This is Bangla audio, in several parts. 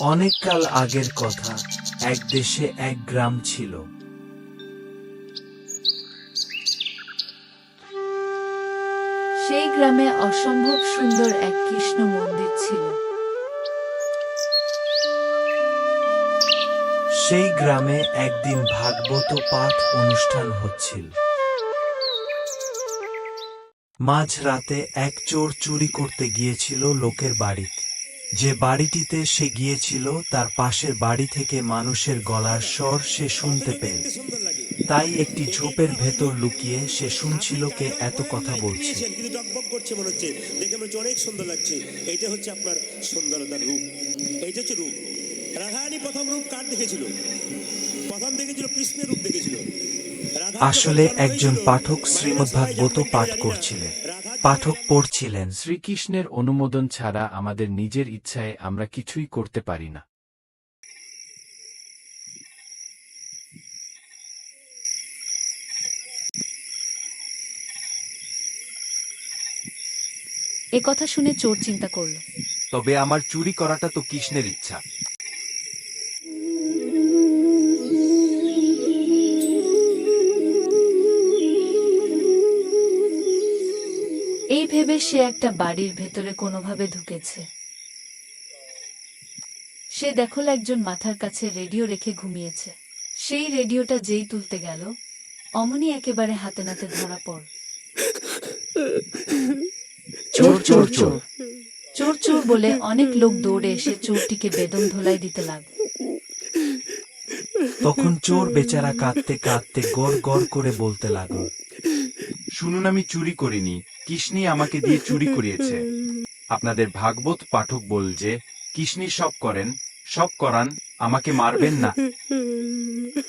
অনেককাল আগের কথা এক দেশে এক গ্রাম ছিল। সেই গ্রামে অসম্ভব সুন্দর এক কৃষ্ণ মন্দির ছিল। সেই গ্রামে একদিন ভাগবত পাঠ অনুষ্ঠান হচ্ছিল। মাঝ রাতে এক চোর চুরি করতে গিয়েছিল লোকের বাড়িতে। যে বাড়িটিতে সে গিয়েছিল তার পাশের বাড়ি থেকে মানুষের গলার স্বর সে শুনতে পেল। তাই একটি ঝোপের ভেতর লুকিয়ে সে শুনছিল কে এত কথা বলছে। কিন্তু টকবক করছে মনে হচ্ছে দেখে মনে হচ্ছে অনেক সুন্দর লাগছে। এইটা হচ্ছে আপনার সুন্দরতার রূপ। এইটা হচ্ছে রূপ। রাধারানী প্রথম রূপ কার দেখেছিল? প্রথম দেখেছিল কৃষ্ণের রূপ দেখেছিল। আসলে একজন পাঠক মায়ের শ্রীমদ্ভাগবত পাঠ করছিলেন। পাঠক পড়ছিলেন। শ্রীকৃষ্ণের অনুমোদন ছাড়া আমাদের নিজের ইচ্ছায় আমরা কিছুই করতে পারি না। এ কথা শুনে চোর চিন্তা করল। তবে আমার চুরি করাটা তো কৃষ্ণের ইচ্ছা। ভেবে সে একটা বাড়ির ভেতরে কোনোভাবে ঢুকেছে। সে দেখল একজন মাথার কাছে রেডিও রেখে ঘুমিয়েছে। সেই রেডিওটা যেই তুলতে গেল অমনি একেবারে হাতে নাতে ধরা পড় চোর চোর চোর। চোর চোর বলে অনেক লোক দৌড়ে এসে চোরটিকে বেদম ধোলাই দিতে লাগল। তখন চোর বেচারা কাঁদতে কাঁদতে গড় গড় করে বলতে লাগল শুনুন আমি চুরি করিনি। কৃষ্ণই আমাকে দিয়ে চুরি করিয়েছে। আপনাদের ভাগবত পাঠক বল যে, কৃষ্ণই সব করেন, সব করান, আমাকে মারবেন না।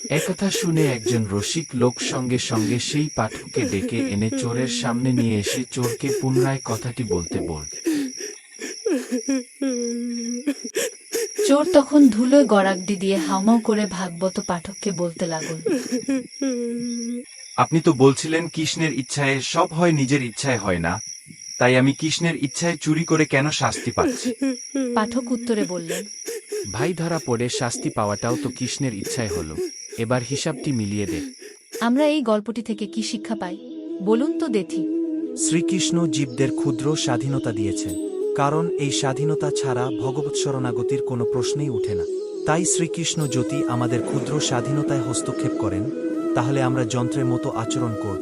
একথা শুনে একজন রসিক লোক সঙ্গে সঙ্গে সেই পাঠককে ডেকে এনে চোরের সামনে নিয়ে এসে চোরকে পুনরায় কথাটি বলতে বল। চোর তখন ধুলোয় গড়াগডি দিয়ে হাউমাউ করে ভাগবত পাঠককে বলতে লাগল। আপনি তো বলছিলেন কৃষ্ণের ইচ্ছায় সব হয় নিজের ইচ্ছায় হয় না। তাই আমি কৃষ্ণের ইচ্ছায় চুরি করে কেন শাস্তি পাচ্ছি? পাঠক উত্তরে বললেন ভাই ধরা পড়ে শাস্তি পাওয়াটাও তো কৃষ্ণের ইচ্ছায় হলো। এবার হিসাবটি মিলিয়ে দে। আমরা এই গল্পটি থেকে কি শিক্ষা পাই? বলুন তো দেখি। শ্রীকৃষ্ণ জীবদের ক্ষুদ্র স্বাধীনতা দিয়েছেন। কারণ এই স্বাধীনতা ছাড়া ভগবৎ শরণাগতির কোনো প্রশ্নেই উঠে না। তাই শ্রীকৃষ্ণ যদি আমাদের ক্ষুদ্র স্বাধীনতায় হস্তক্ষেপ করেন তাহলে আমরা যন্ত্রের মতো আচরণ করব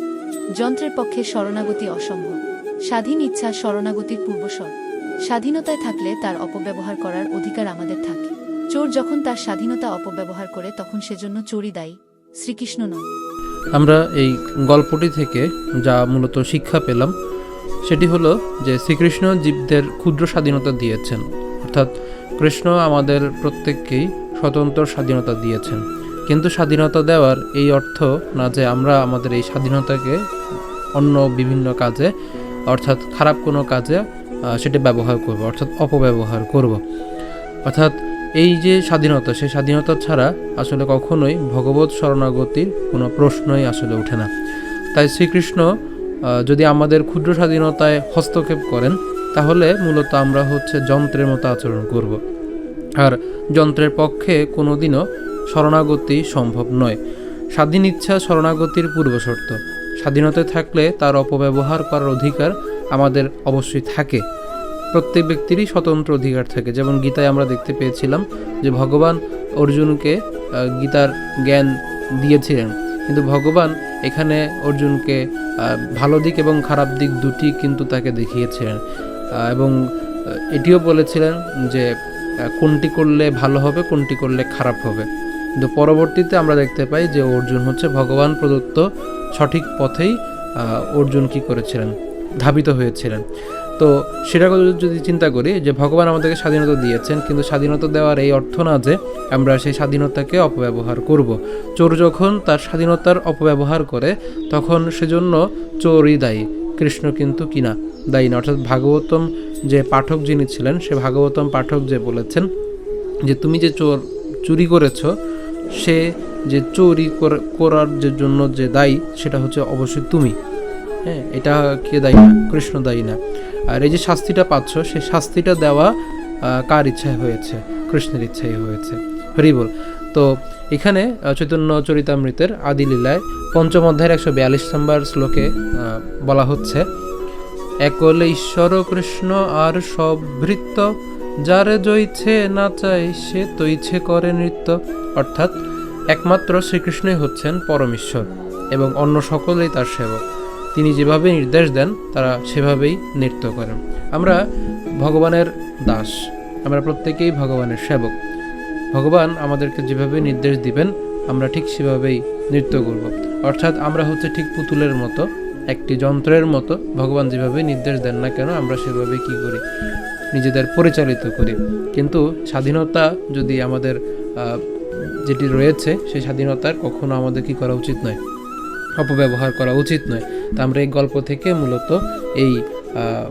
যন্ত্রের পক্ষে শরণাগতি অসম্ভব। স্বাধীন ইচ্ছা শরণাগতির পূর্বসর স্বাধীনতায় থাকলে তার অপব্যবহার করার অধিকার আমাদের থাকে। চোর যখন তার স্বাধীনতা অপব্যবহার করে তখন সেজন্য চোরই দায়ী। শ্রীকৃষ্ণ নয়। আমরা এই গল্পটি থেকে যা মূলত শিক্ষা পেলাম সেটি হলো যে শ্রীকৃষ্ণ জীবদের ক্ষুদ্র স্বাধীনতা দিয়েছেন। অর্থাৎ কৃষ্ণ আমাদের প্রত্যেককেই স্বতন্ত্র স্বাধীনতা দিয়েছেন। কিন্তু স্বাধীনতা দেওয়ার এই অর্থ না যে আমরা আমাদের এই স্বাধীনতাকে অন্য বিভিন্ন কাজে, অর্থাৎ খারাপ কোনো কাজে সেটা ব্যবহার করব, অর্থাৎ অপব্যবহার করব। অর্থাৎ এই যে স্বাধীনতা, সেই স্বাধীনতা ছাড়া আসলে কখনোই ভগবত শরণাগতির কোনো প্রশ্নই আসলে ওঠে না। তাই শ্রীকৃষ্ণ যদি আমাদের ক্ষুদ্র স্বাধীনতায় হস্তক্ষেপ করেন, তাহলে মূলত আমরা হচ্ছে যন্ত্রের মতো আচরণ করব। আর যন্ত্রের পক্ষে কোনোদিনও শরণাগতি সম্ভব নয়। স্বাধীন ইচ্ছা শরণাগতির পূর্বশর্ত। স্বাধীনতায় থাকলে তার অপব্যবহার করার অধিকার আমাদের অবশ্যই থাকে। প্রত্যেক ব্যক্তিরই স্বতন্ত্র অধিকার থাকে। যেমন গীতায় আমরা দেখতে পেয়েছিলাম যে ভগবান অর্জুনকে গীতার জ্ঞান দিয়েছিলেন। কিন্তু ভগবান এখানে অর্জুনকে ভালো দিক এবং খারাপ দিক দুটি কিন্তু তাকে দেখিয়েছিলেন। এবং এটিও বলেছিলেন যে কোনটি করলে ভালো হবে, কোনটি করলে খারাপ হবে। কিন্তু পরবর্তীতে আমরা দেখতে পাই যে অর্জুন হচ্ছে ভগবান প্রদত্ত সঠিক পথেই অর্জুন কি করেছিলেন, ধাবিত হয়েছিলেন। তো সেটা যদি চিন্তা করি যে ভগবান আমাদেরকে স্বাধীনতা দিয়েছেন, কিন্তু স্বাধীনতা দেওয়ার এই অর্থ না যে আমরা সেই স্বাধীনতাকে অপব্যবহার করব। চোর যখন তার স্বাধীনতার অপব্যবহার করে, তখন সেজন্য চোরই দায়ী, কৃষ্ণ কিন্তু কিনা দায়ী না। অর্থাৎ ভাগবতম যে পাঠক যিনি ছিলেন, সে ভাগবতম পাঠক যে বলেছেন যে, তুমি যে চোর, চুরি করেছ সে যে চুরি করার যে জন্য যে দায়ী, সেটা হচ্ছে অবশ্যই তুমি। হ্যাঁ এটা কে দায়ী না? কৃষ্ণ দায়ী না। আর এই যে শাস্তিটা পাচ্ছ সেই শাস্তিটা দেওয়া কার ইচ্ছায় হয়েছে? কৃষ্ণের ইচ্ছাই হয়েছে। হরি বল। তো এখানে চৈতন্য চরিতামৃতের আদি লীলায় পঞ্চম অধ্যায়ের একশো বিয়াল্লিশ নম্বর শ্লোকে বলা হচ্ছে, একলে ঈশ্বর কৃষ্ণ আর সব ভৃত্য যার জইছে নাচাই সে তৈছে করে নৃত্য। অর্থাৎ একমাত্র শ্রীকৃষ্ণই হচ্ছেন পরমেশ্বর এবং অন্য সকলেই তার সেবক। তিনি যেভাবে নির্দেশ দেন, তারা সেভাবেই নৃত্য করেন। আমরা ভগবানের দাস, আমরা প্রত্যেকেই ভগবানের সেবক। ভগবান আমাদেরকে যেভাবে নির্দেশ দিবেন, আমরা ঠিক সেভাবেই নৃত্য করব। অর্থাৎ আমরা হচ্ছে ঠিক পুতুলের মতো, একটি যন্ত্রের মতো। ভগবান যেভাবে নির্দেশ দেন না কেন, আমরা সেভাবে কি করি? নিজেদের পরিচালিত করি। কিন্তু স্বাধীনতা যদি আমাদের যেটি রয়েছে সেই স্বাধীনতার কখনো আমাদের কি করা উচিত নয়? অপব্যবহার করা উচিত নয়। তা আমরা এই গল্প থেকে মূলত এই আহ,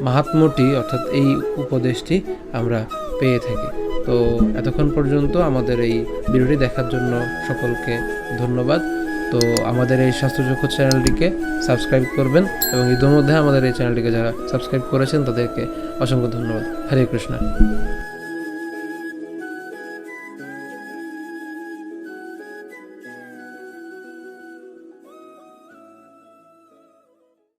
মাহাত্ম্যটি অর্থাৎ এই উপদেশটি আমরা পেয়ে থাকি। তো এতক্ষণ পর্যন্ত আমাদের এই ভিডিওটি দেখার জন্য সকলকে ধন্যবাদ। তো আমাদের এই স্বাস্থ্যচক্ষু চ্যানেলটিকে সাবস্ক্রাইব করবেন এবং ইতিমধ্যে আমাদের এই চ্যানেলটিকে যারা সাবস্ক্রাইব করেছেন তাদেরকে অসংখ্য ধন্যবাদ। হরে কৃষ্ণ।